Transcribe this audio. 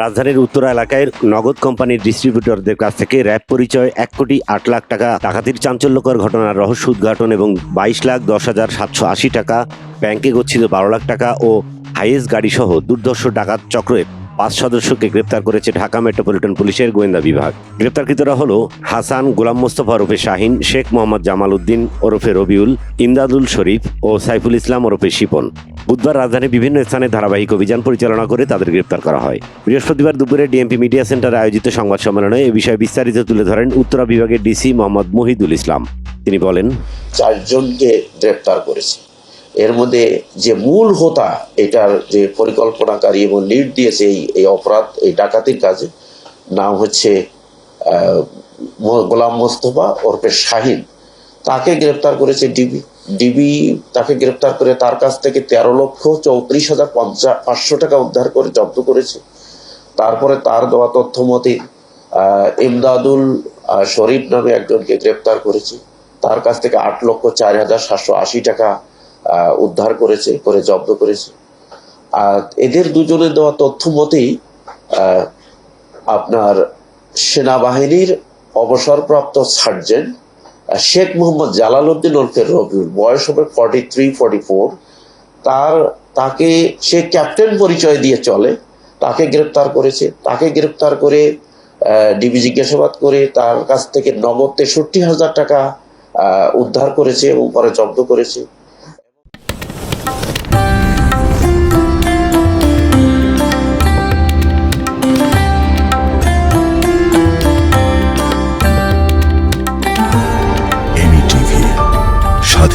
রাজধানীর উত্তরা এলাকায় নগদ কোম্পানির ডিস্ট্রিবিউটরদের কাছ থেকে র্যাব পরিচয় এক কোটি আট লাখ টাকা ডাকাতির চাঞ্চল্যকর ঘটনার রহস্য উদ্ঘাটন এবং বাইশ লাখ দশ হাজার সাতশো আশি টাকা ব্যাংকে গচ্ছিত বারো লাখ টাকা ও হাইয়েস্ট গাড়ি সহ দুর্ধর্ষ ডাকাত চক্রের পাঁচ সদস্যকে গ্রেপ্তার করেছে ঢাকা মেট্রোপলিটন পুলিশের গোয়েন্দা বিভাগ। গ্রেপ্তারকৃতরা হল হাসান গোলাম মোস্তফা ওরফে শাহিন শেখ মোহাম্মদ জামাল উদ্দিন ওরফে রবিউল ইমদাদুল শরীফ ও সাইফুল ইসলাম ওরফে শিপন। বুধবার রাজধানীর বিভিন্ন স্থানে ধারাবাহিক অভিযান পরিচালনা করে তাদের গ্রেপ্তার করা হয়। বৃহস্পতিবার দুপুরে ডিএমপি মিডিয়া সেন্টারে আয়োজিত সংবাদ সম্মেলনে এ বিষয়ে বিস্তারিত তুলে ধরেন উত্তরা বিভাগের ডিসি মোহাম্মদ মহিদুল ইসলাম। তিনি বলেন, চারজনকে গ্রেপ্তার করেছে। এর মধ্যে যে মূল হোতা, এটার যে পরিকল্পনাকারী এবং লিড দিয়েছে এই এই অপরাধ, এই ডাকাতির কাজে, নাম হচ্ছে গোলাম মোস্তফা ওরফে শাহিন। তাকে গ্রেপ্তার করেছে ডিবি। ডিবি তাকে গ্রেপ্তার করে তার কাছ থেকে তেরো লক্ষ চৌত্রিশ হাজার পাঁচশো টাকা উদ্ধার করে জব্দ করেছে। তারপরে তার দেওয়া তথ্য মতে ইমদাদুল শরীফ নামে একজনকে গ্রেপ্তার করেছে। তার কাছ থেকে আট লক্ষ চার হাজার সাতশো আশি টাকা উদ্ধার করেছে, করে জব্দ করেছে। আর এদের দুজনের দেওয়া তথ্য মতেই আপনার সেনাবাহিনীর অবসরপ্রাপ্ত সার্জেন্ট শেখ মোহাম্মদ জালালউদ্দিন ওরফে রবিউল, বয়স হবে ফর্টি থ্রি ফর্টি ফোর তার, তাকে, সে ক্যাপ্টেন পরিচয় দিয়ে চলে, তাকে গ্রেপ্তার করেছে। তাকে গ্রেপ্তার করে ডিবি জিজ্ঞাসাবাদ করে, তার কাছ থেকে নগদ তেষট্টি হাজার টাকা উদ্ধার করেছে এবং পরে জব্দ করেছে।